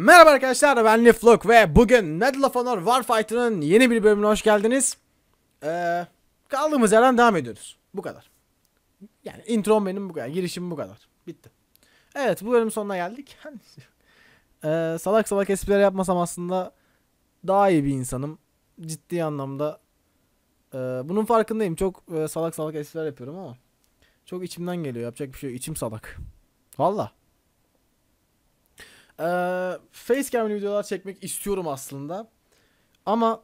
Merhaba arkadaşlar ben Liflook ve bugün Medal of Honor Warfighter'ın yeni bir bölümüne hoş geldiniz. Ee, kaldığımız yerden devam ediyoruz. Bu kadar. Yani intro benim bu kadar. Girişim bu kadar. Bitti. Evet bu bölümün sonuna geldik. ee, salak salak espriler yapmasam aslında daha iyi bir insanım. Ciddi anlamda. Ee, bunun farkındayım. Çok e, salak salak espriler yapıyorum ama. Çok içimden geliyor. Yapacak bir şey yok. İçim salak. Valla. Ee, facecam videolar çekmek istiyorum aslında. Ama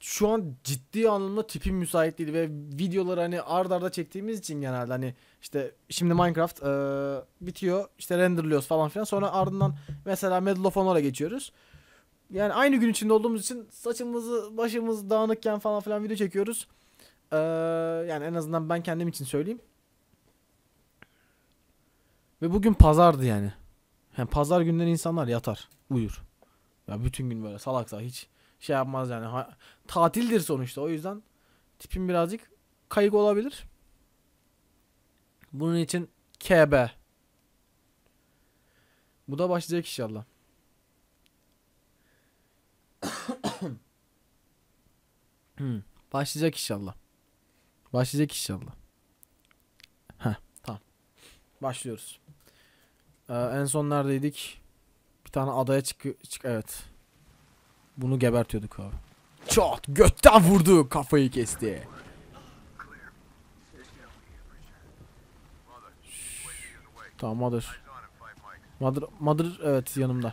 şu an ciddi anlamda tipim müsait değil ve videoları hani ard arda çektiğimiz için genelde hani işte şimdi Minecraft ee, bitiyor işte renderlıyoruz falan filan sonra ardından mesela Medal of Honor'a geçiyoruz. Yani aynı gün içinde olduğumuz için saçımızı başımız dağınıkken falan filan video çekiyoruz. Ee, yani en azından ben kendim için söyleyeyim. Ve bugün pazardı yani. Yani pazar günleri insanlar yatar, uyur. Ya bütün gün böyle salaksa hiç şey yapmaz yani. Ha, tatildir sonuçta. O yüzden tipim birazcık kayık olabilir. Bunun için KB. Bu da başlayacak inşallah. hmm, başlayacak inşallah. Başlayacak inşallah. Heh, tamam. Başlıyoruz. Ee, en son neredeydik? Bir tane adaya çık çık evet. Bunu gebertiyorduk abi. Çat götten vurdu kafayı kesti. Tamam Mother. Mother, Mother evet yanımda.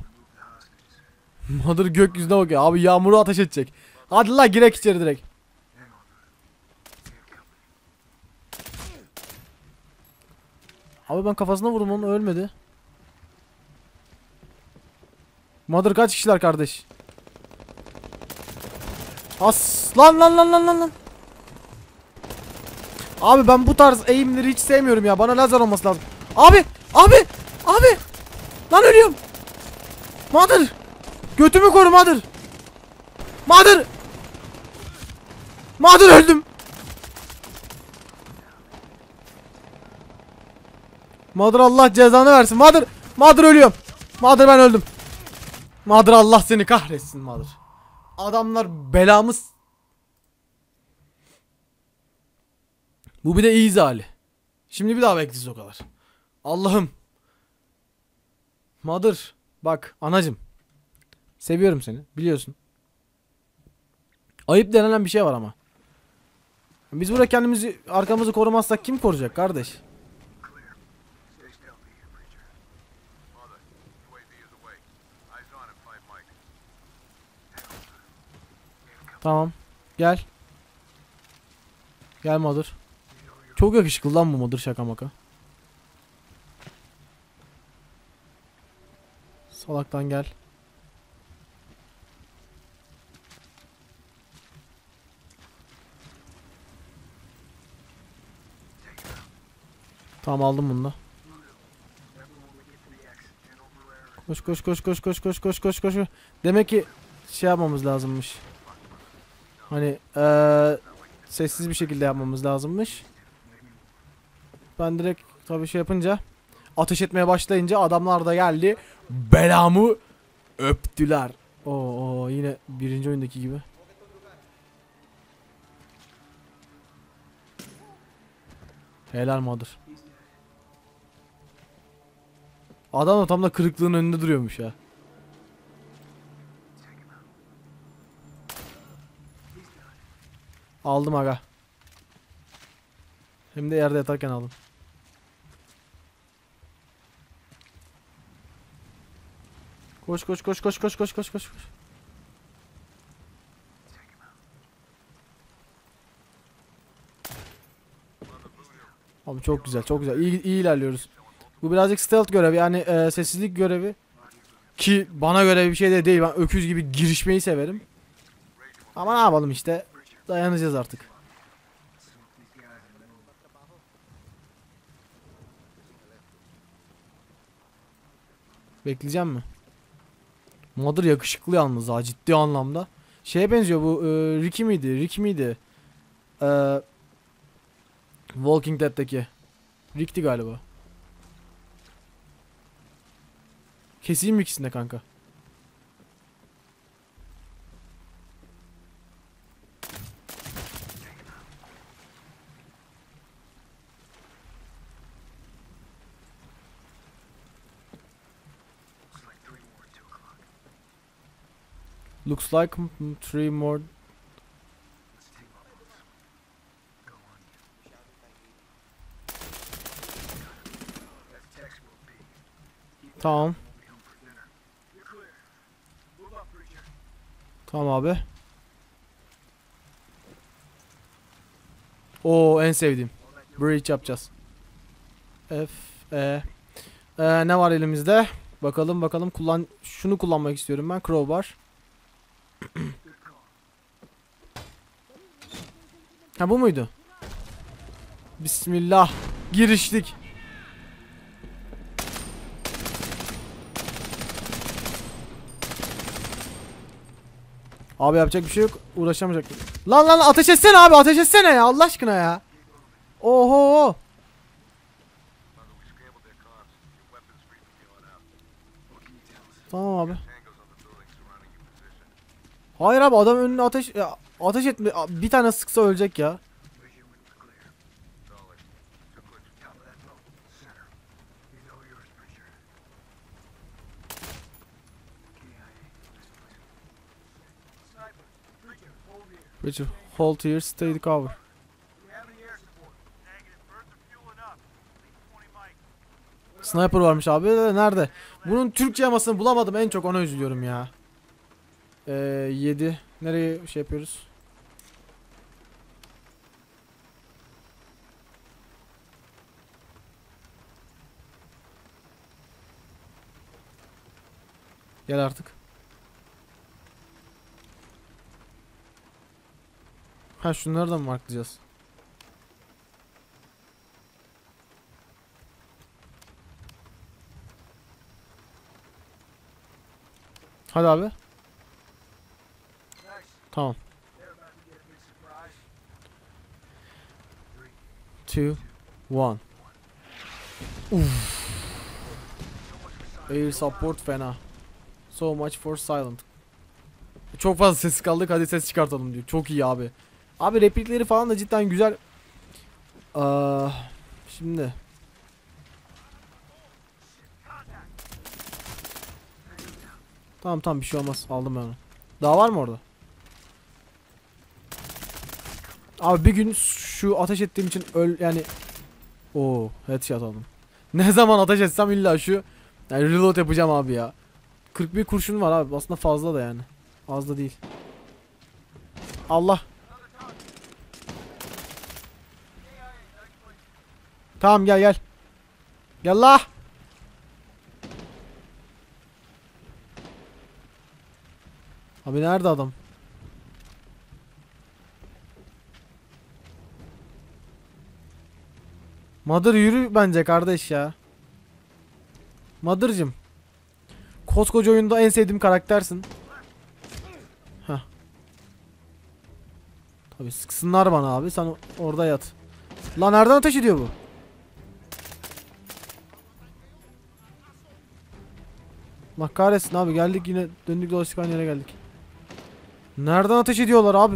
Mother gökyüzüne bakıyor. Abi yağmuru ateş edecek. Hadi la girek içeri direkt. Abi ben kafasına vurdum onu ölmedi. Mother kaç kişiler kardeş? As lan lan lan lan lan lan. Abi ben bu tarz eğimleri hiç sevmiyorum ya. Bana lazer olması lazım. Abi! Abi! Abi! Lan ölüyorum. Mother! Götümü koru Mother! Mother! Mother öldüm. Mother Allah cezanı versin. Mother! Mother ölüyorum. Mother ben öldüm. Mother Allah seni kahretsin Mother. Adamlar belamız. Bu bir de iyi hali. Şimdi bir daha bekleyeceğiz o kadar. Allah'ım. Mother. Bak anacım. Seviyorum seni. Biliyorsun. Ayıp denilen bir şey var ama. Biz burada kendimizi arkamızı korumazsak kim koruyacak kardeş? Tamam. Gel. Gel Mother. Çok yakışıklı lan bu Mother şaka maka. Salaktan gel. Tamam aldım bunu da. Koş koş koş koş koş koş koş koş koş. Demek ki şey yapmamız lazımmış. Hani ee, sessiz bir şekilde yapmamız lazımmış. Ben direkt tabii şey yapınca ateş etmeye başlayınca adamlar da geldi. Belamı öptüler. Oo, yine birinci oyundaki gibi. Helal Mother. Adam da tam da kırıklığın önünde duruyormuş ya. Aldım aga. Hem de yerde yatarken aldım. Koş koş koş koş koş koş koş koş. Abi çok güzel çok güzel iyi, iyi ilerliyoruz. Bu birazcık stealth görevi yani e, sessizlik görevi. Ki bana göre bir şey de değil ben öküz gibi girişmeyi severim. Ama ne yapalım işte dayanacağız artık. Bekleyeceğim mi? Mother yakışıklı yalnız ha ciddi anlamda. Şeye benziyor bu e, Ricky miydi? Rick miydi? E, Walking Dead'teki. Rick'ti galiba. Keseyim mi ikisini de kanka? Looks like three more. Tamam. Tamam abi. O en sevdiğim. Breach yapacağız. F E Ee, ne var elimizde? Bakalım bakalım kullan şunu kullanmak istiyorum ben crowbar. Ha bu muydu? Bismillah. Giriştik. Abi yapacak bir şey yok. Uğraşamayacak. Lan lan ateş etsene abi ateş etsene ya Allah aşkına ya. Oho. Tamam abi. Hayır abi adam önüne ateş ya, ateş etme bir tane sıksa ölecek ya. Richard, hold here, stay the cover. Sniper varmış abi de nerede? Bunun Türkçe yamasını bulamadım en çok ona üzülüyorum ya. Ee, 7 nereye şey yapıyoruz? Gel artık. Ha şunları da mı marklayacağız? Hadi abi. Tamam. Two, one. Uf. Air support fena. So much for silent. Çok fazla ses kaldık hadi ses çıkartalım diyor. Çok iyi abi. Abi replikleri falan da cidden güzel. Aa, şimdi. Tamam tamam bir şey olmaz. Aldım ben onu. Daha var mı orada? Abi bir gün şu ateş ettiğim için öl yani Oo, headshot aldım. Ne zaman ateş etsem illa şu yani reload yapacağım abi ya. 41 kurşun var abi. Aslında fazla da yani. Az da değil. Allah. Tamam gel gel. Gel la. Abi nerede adam? Mother yürü bence kardeş ya. Mother'cım. Koskoca oyunda en sevdiğim karaktersin. Heh. Tabi sıksınlar bana abi sen orada yat. Lan nereden ateş ediyor bu? Allah kahretsin abi geldik yine döndük dolaştık aynı yere geldik. Nereden ateş ediyorlar abi?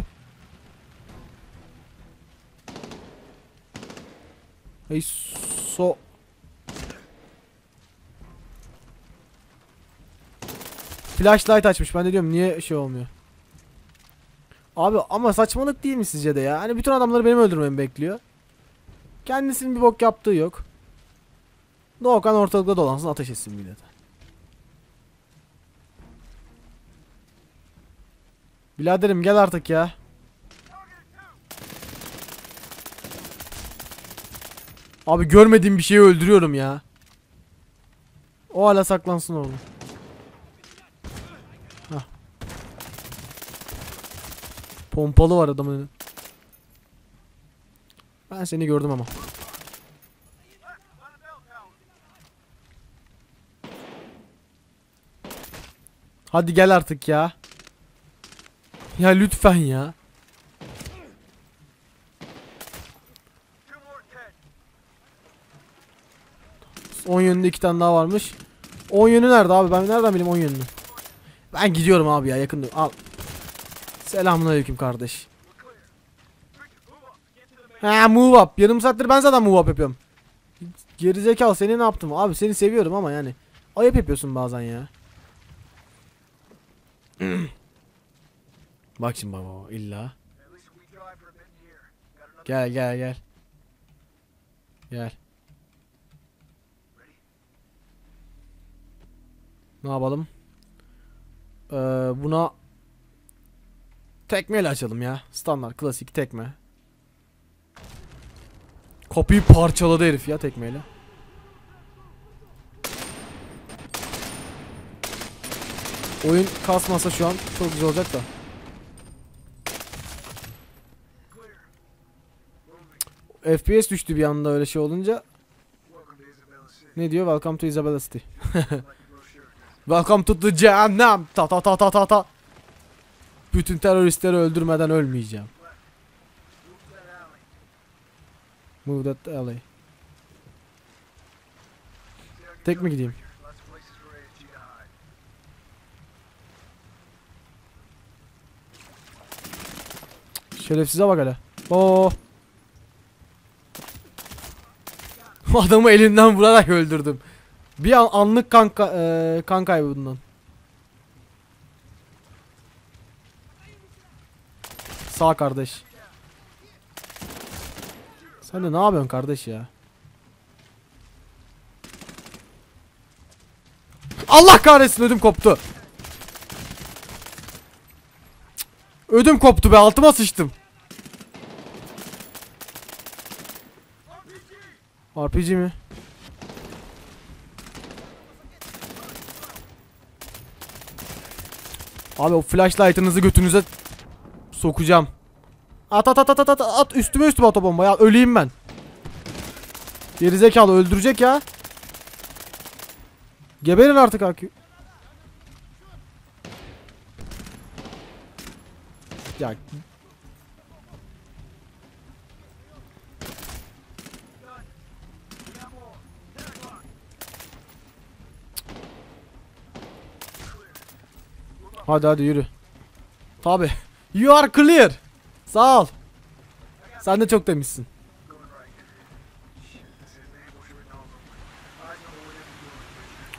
Hey so Flashlight açmış. Ben de diyorum niye şey olmuyor. Abi ama saçmalık değil mi sizce de ya? Hani bütün adamları benim öldürmemi bekliyor. Kendisinin bir bok yaptığı yok. Doğukan ortalıkta dolansın ateş etsin millete. Biraderim gel artık ya. Abi görmediğim bir şeyi öldürüyorum ya. O hala saklansın oğlum. Pompalı var adamın. Ben seni gördüm ama. Hadi gel artık ya. Ya lütfen ya. On yönünde iki tane daha varmış. 10 yönü nerede abi? Ben nereden bileyim 10 yönünü? Ben gidiyorum abi ya yakın. Al. Selamünaleyküm kardeş. Ha move up. Yarım saattir ben zaten move up yapıyorum. Gerizekalı seni ne yaptım? Abi seni seviyorum ama yani ayıp yapıyorsun bazen ya. Bak şimdi baba illa. Gel gel gel. Gel. Ne yapalım? Ee, buna tekmeyle açalım ya. Standart klasik tekme. Kapıyı parçaladı herif ya tekmeyle. Oyun kasmasa şu an çok güzel olacak da. FPS düştü bir anda öyle şey olunca. Ne diyor? Welcome to Isabella City. Welcome to the cehennem. Ta ta ta ta ta ta. Bütün teröristleri öldürmeden ölmeyeceğim. Move that alley. Tek mi gideyim? Şerefsize bak hele. Oo. Adamı elinden vurarak öldürdüm. Bir an anlık kanka eee kan kaybı bundan. Sağ kardeş. Sen de ne yapıyorsun kardeş ya? Allah kahretsin ödüm koptu. Ödüm koptu be altıma sıçtım. RPG mi? Abi o flashlight'ınızı götünüze sokacağım. At at at at at at üstüme üstüme at o bomba ya öleyim ben. Gerizekalı öldürecek ya. Geberin artık AQ. Ya Hadi hadi yürü. Tabi. You are clear. Sağ ol. Sen de çok temizsin.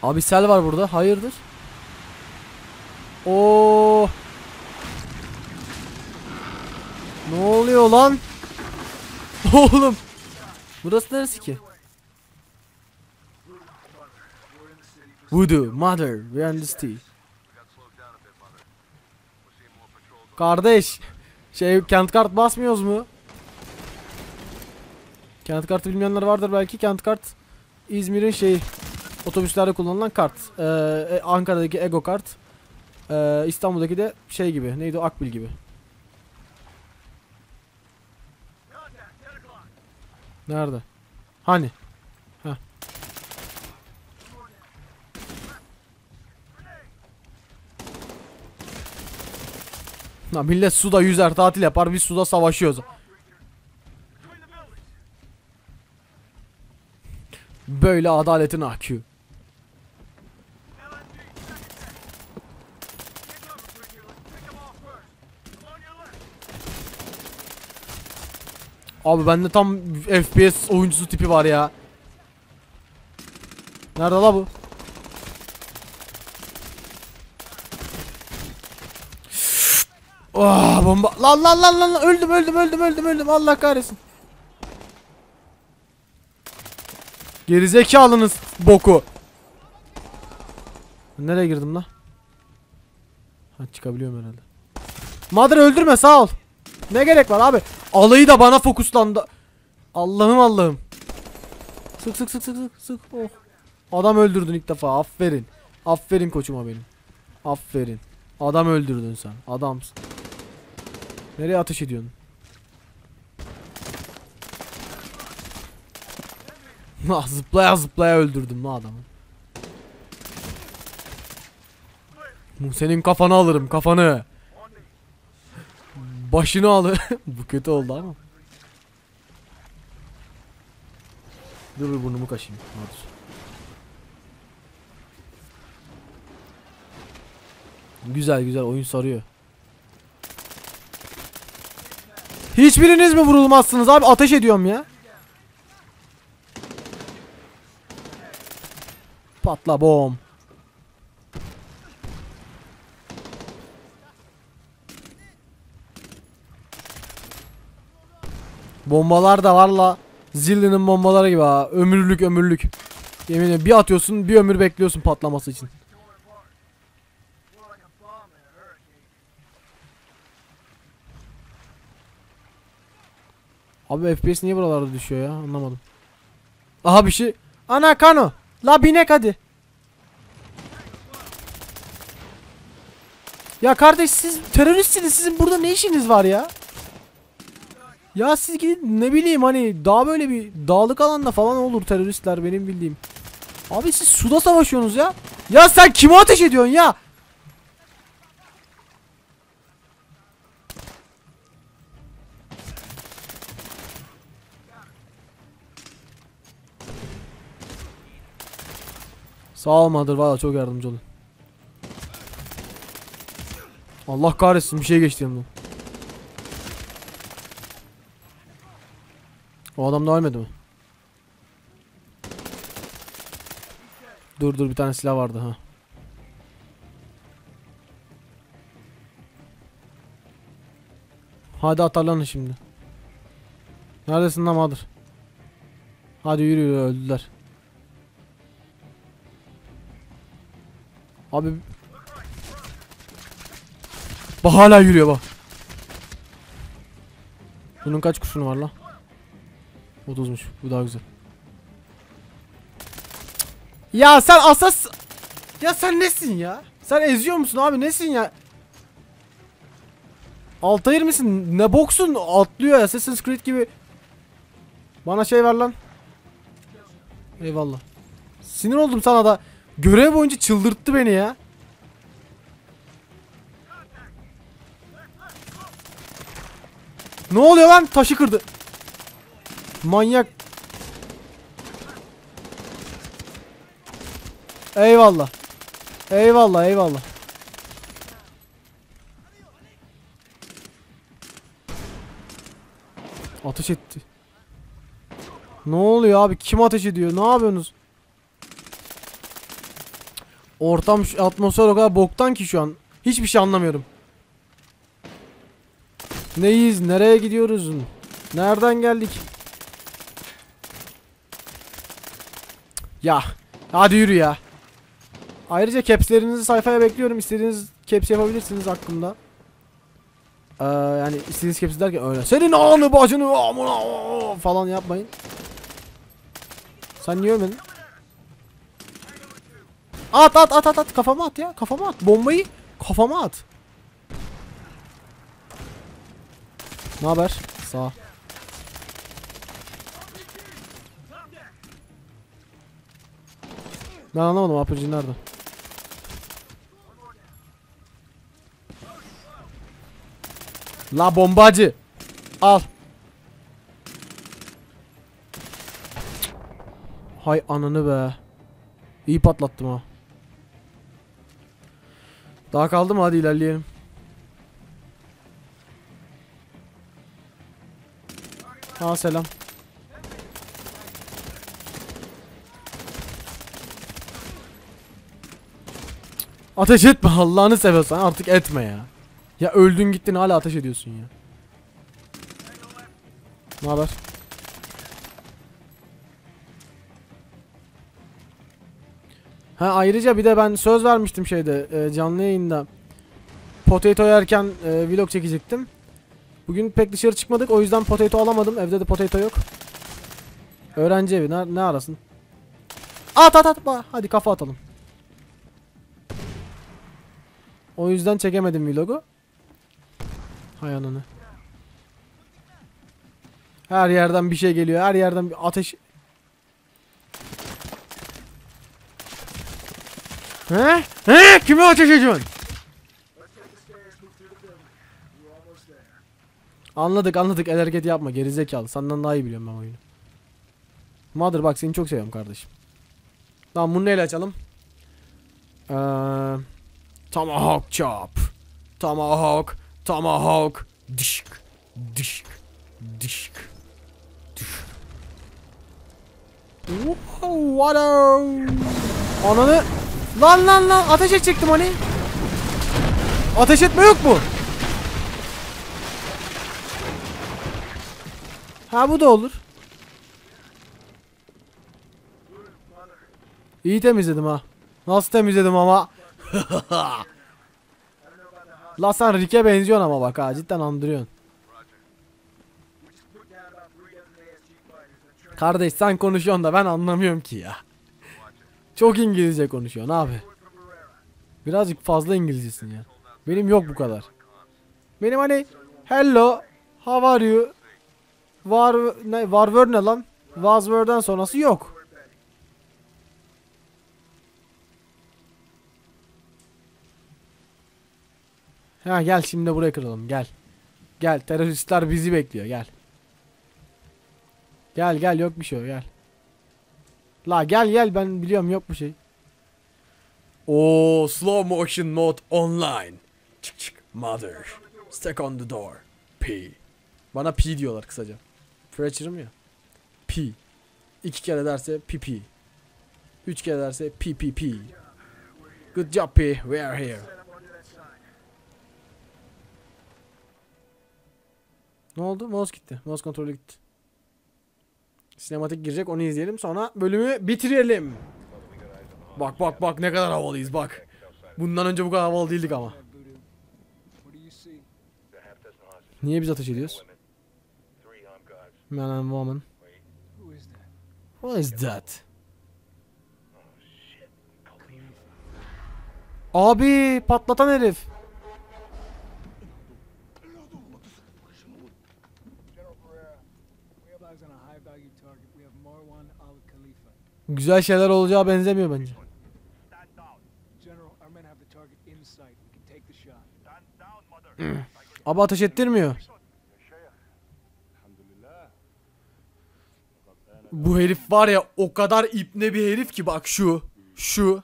Abi sel var burada. Hayırdır? Oo. Ne oluyor lan? Oğlum. Burası neresi ki? Voodoo, Mother, we are in the city. got slowed down a bit, mother. We're seeing more patrols. Kardeş. Şey kent kart basmıyoruz mu? Kent kartı bilmeyenler vardır belki. Kent kart İzmir'in şeyi otobüslerde kullanılan kart. Ee, e, Ankara'daki Ego kart. Ee, İstanbul'daki de şey gibi. Neydi o? Akbil gibi. Nerede? Hani? Lan millet suda yüzer tatil yapar biz suda savaşıyoruz. Böyle adaletin akü. Abi bende tam FPS oyuncusu tipi var ya. Nerede la bu? Oh, bomba. Lan lan lan lan lan. öldüm öldüm öldüm öldüm öldüm Allah kahretsin. Gerizekalınız boku. Nereye girdim la? Ha çıkabiliyorum herhalde. Mother öldürme sağ ol. Ne gerek var abi? Alayı da bana fokuslandı. Allah'ım Allah'ım. Sık sık sık sık sık sık. Oh. Adam öldürdün ilk defa. Aferin. Aferin koçuma benim. Aferin. Adam öldürdün sen. Adamsın. Nereye ateş ediyorsun? La zıplaya zıplaya öldürdüm la adamı. Senin kafanı alırım kafanı. Başını alır. Bu kötü oldu ama. Dur bir burnumu kaşıyım. Hadi. Güzel güzel oyun sarıyor. Hiçbiriniz mi vurulmazsınız abi? Ateş ediyorum ya. Patla bom. Bombalar da valla Zilli'nin bombaları gibi ha. Ömürlük ömürlük. Yemin ederim bir atıyorsun bir ömür bekliyorsun patlaması için. Abi FPS niye buralarda düşüyor ya anlamadım. Aha bir şey. Ana Kano. La binek hadi. Ya kardeş siz teröristsiniz sizin burada ne işiniz var ya? Ya siz gidin ne bileyim hani daha böyle bir dağlık alanda falan olur teröristler benim bildiğim. Abi siz suda savaşıyorsunuz ya. Ya sen kime ateş ediyorsun ya? Sağ ol Mother valla çok yardımcı olun. Allah kahretsin bir şey geçti yanımdan. O adam da ölmedi mi? Dur dur bir tane silah vardı ha. Hadi atarlanın şimdi. Neredesin lan Mother? Hadi yürü yürü öldüler. Abi Bak hala yürüyor bak. Bunun kaç kurşunu var lan? 30'muş. Bu daha güzel. Ya sen asas Ya sen nesin ya? Sen eziyor musun abi? Nesin ya? Altair misin? Ne boksun? Atlıyor ya. Assassin's Creed gibi. Bana şey ver lan. Eyvallah. Sinir oldum sana da. Görev boyunca çıldırttı beni ya. Ne oluyor lan? Taşı kırdı. Manyak. Eyvallah. Eyvallah eyvallah. Ateş etti. Ne oluyor abi? Kim ateş ediyor? Ne yapıyorsunuz? Ortam atmosfer o kadar boktan ki şu an. Hiçbir şey anlamıyorum. Neyiz? Nereye gidiyoruz? Nereden geldik? Ya. Hadi yürü ya. Ayrıca capslerinizi sayfaya bekliyorum. İstediğiniz caps yapabilirsiniz hakkımda. Ee, yani istediğiniz caps derken öyle. Senin anı bacını falan yapmayın. Sen niye ölmedin? At at at at at kafama at ya kafama at bombayı kafama at. Ne haber? Sağ. Ben anlamadım APC nerede? La bombacı. Al. Hay ananı be. İyi patlattım ha. Daha kaldı mı? Hadi ilerleyelim. Ha selam. Ateş etme Allah'ını seversen artık etme ya. Ya öldün gittin hala ateş ediyorsun ya. Ne haber? Ha ayrıca bir de ben söz vermiştim şeyde e, canlı yayında. Potato yerken e, vlog çekecektim. Bugün pek dışarı çıkmadık o yüzden potato alamadım. Evde de potato yok. Öğrenci evi ne, ne arasın? At at at hadi kafa atalım. O yüzden çekemedim vlogu. Hay ananı. Her yerden bir şey geliyor. Her yerden bir ateş. He? He? Kime ateş ediyorsun? Anladık anladık el hareket yapma gerizekalı senden daha iyi biliyorum ben oyunu. Mother bak seni çok seviyorum kardeşim. Tamam bunu neyle açalım? Ee, tomahawk chop. Tomahawk. Tomahawk. Dişk. Dişk. Dişk. Dişk. Wow, what Ananı. Lan lan lan ateş edecektim hani. Ateş etme yok mu? Ha bu da olur. İyi temizledim ha. Nasıl temizledim ama. La sen Rick'e benziyorsun ama bak ha cidden andırıyorsun. Kardeş sen konuşuyorsun da ben anlamıyorum ki ya. Çok İngilizce konuşuyorsun abi. Birazcık fazla İngilizcesin ya. Benim yok bu kadar. Benim hani hello, how are you? Var ne var word ne lan? Was word'dan sonrası yok. Ha gel şimdi buraya kıralım gel. Gel teröristler bizi bekliyor gel. Gel gel yok bir şey gel. La gel gel ben biliyorum yok bir şey. Oo slow motion mode online. Çık çık mother. Stuck on the door. P. Bana P diyorlar kısaca. Fracture'ım ya. P. İki kere derse PP. Üç kere derse PPP. Good job P. We are here. Ne oldu? Mouse gitti. Mouse kontrolü gitti. Sinematik girecek onu izleyelim sonra bölümü bitirelim. Bak bak bak ne kadar havalıyız bak. Bundan önce bu kadar havalı değildik ama. Niye biz ateş ediyoruz? Man and woman. What is that? Abi patlatan herif. Güzel şeyler olacağı benzemiyor bence. Mother. Abi ateş ettirmiyor. Bu herif var ya o kadar ipne bir herif ki bak şu. Şu.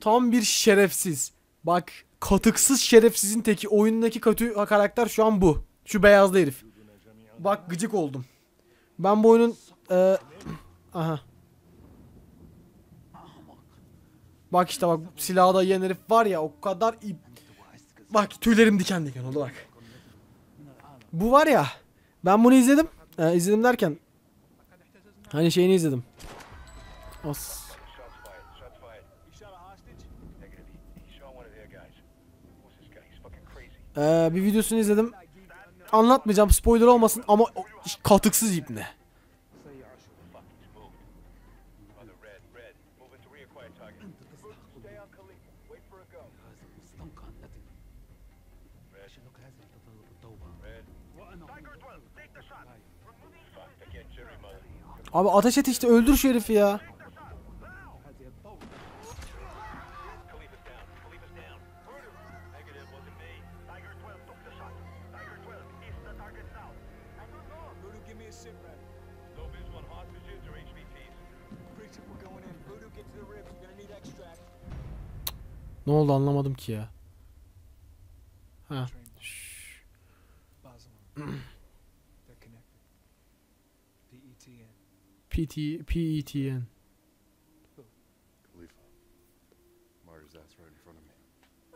Tam bir şerefsiz. Bak katıksız şerefsizin teki. Oyundaki kötü karakter şu an bu. Şu beyazlı herif. Bak gıcık oldum. Ben bu oyunun... eee, aha. Bak işte bak silahı da yiyen herif var ya o kadar ip... Bak tüylerim diken diken oldu bak. Bu var ya. Ben bunu izledim. Ee, izledim derken. Hani şeyini izledim. As. Ee, bir videosunu izledim. Anlatmayacağım spoiler olmasın ama katıksız ipne. Fuck, get to the ribs. You're gonna need extract. Ne oldu anlamadım ki ya. Ha. Of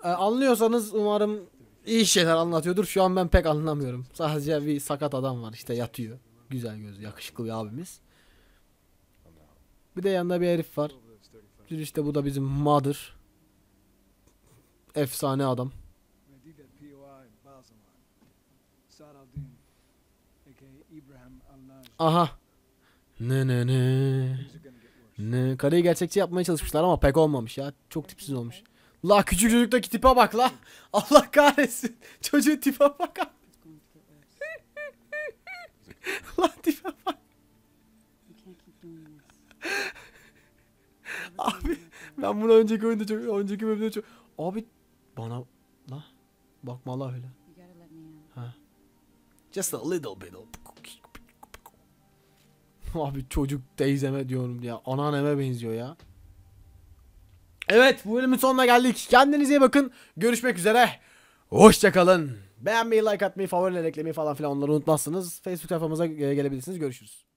me. Ee, anlıyorsanız umarım iyi şeyler anlatıyordur. Şu an ben pek anlamıyorum. Sadece bir sakat adam var işte yatıyor. Güzel gözlü, yakışıklı bir abimiz. Bir de yanında bir herif var. Over those 35. Bir işte bu da bizim Mother. Efsane adam. Aha. Ne ne ne. Ne. Kareyi gerçekçi yapmaya çalışmışlar ama pek olmamış ya. Çok tipsiz olmuş. La küçük çocuktaki tipe bak la. Allah kahretsin. Çocuğun tipe bak. la tipe bak. Abi ben bunu önceki oyunda çok önceki bölümde çok abi bana la bakma la öyle. İn. Just a little bit. Abi çocuk teyzeme diyorum ya. Anneanneme benziyor ya. Evet bu bölümün sonuna geldik. Kendinize iyi bakın. Görüşmek üzere. Hoşçakalın. Beğenmeyi, like atmayı, favoriler eklemeyi falan filan onları unutmazsınız. Facebook sayfamıza e, gelebilirsiniz. Görüşürüz.